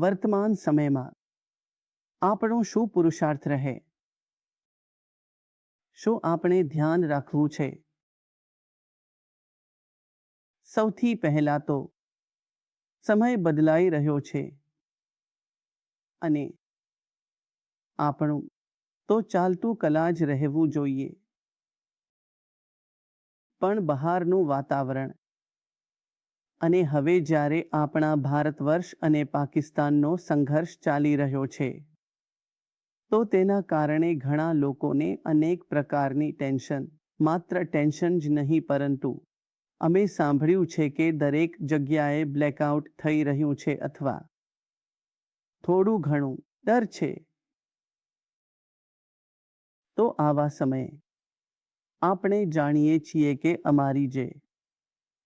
વર્તમાન સમયમાં આપણો શું પુરુષાર્થ રહે? શું આપણે ધ્યાન રાખવું છે? સૌથી પહેલા તો સમય બદલાઈ રહ્યો છે અને આપણું તો ચાલતું કલા જ રહેવું જોઈએ. પણ બહારનું વાતાવરણ અને હવે જ્યારે આપણા ભારત વર્ષ અને પાકિસ્તાનનો સંઘર્ષ ચાલી રહ્યો છે, તો તેના કારણે ઘણા લોકોને અનેક પ્રકારની ટેન્શન, માત્ર ટેન્શન જ નહીં પરંતુ અમે સાંભળ્યું છે કે દરેક જગ્યાએ બ્લેકઆઉટ થઈ રહ્યું છે અથવા થોડું ઘણું ડર છે. તો આવા સમયે આપણે જાણીએ છીએ કે અમારી જે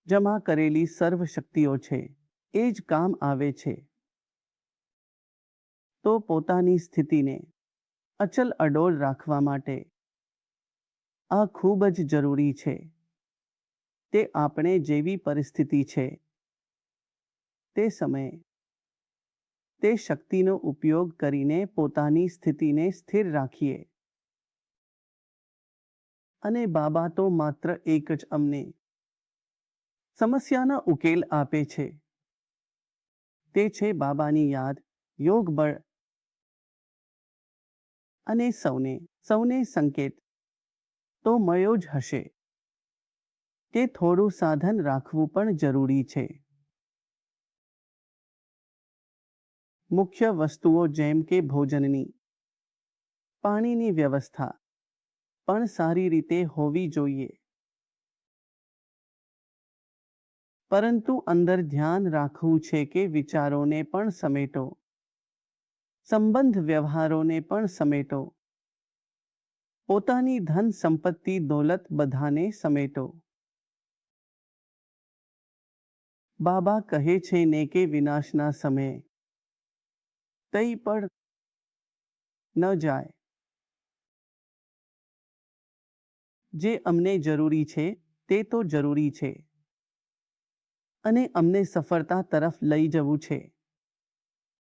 જમા કરેલી સર્વ શક્તિઓ છે, એ જ કામ આવે છે. તો પોતાની સ્થિતિને અચલ અડોળ રાખવા માટે આ ખૂબ જ જરૂરી છે. તે આપણે જેવી પરિસ્થિતિ છે, તે સમયે તે શક્તિનો ઉપયોગ કરીને પોતાની સ્થિતિને સ્થિર રાખીએ. અને બાબા તો માત્ર એક જ અમને સમસ્યાના ઉકેલ આપે છે. તે છે બાબાની યાદ, યોગ બળ અને સૌને સૌને સંકેત. તો મળ્યો જ હશે. તે થોડું સાધન રાખવું પણ જરૂરી છે. મુખ્ય વસ્તુઓ જેમ કે ભોજનની, પાણીની વ્યવસ્થા પણ સારી રીતે હોવી જોઈએ. પરંતુ અંદર ધ્યાન રાખવું છે કે વિચારોને પણ સમેટો. સંબંધ વ્યવહારોને પણ સમેટો. પોતાની ધન સંપત્તિ દોલત બધાને સમેટો. બાબા કહે છે ને કે વિનાશના સમયે કંઈ પણ ન જાય. જે અમને જરૂરી છે તે તો જરૂરી છે. અને અમને સફળતા તરફ લઈ જવું છે.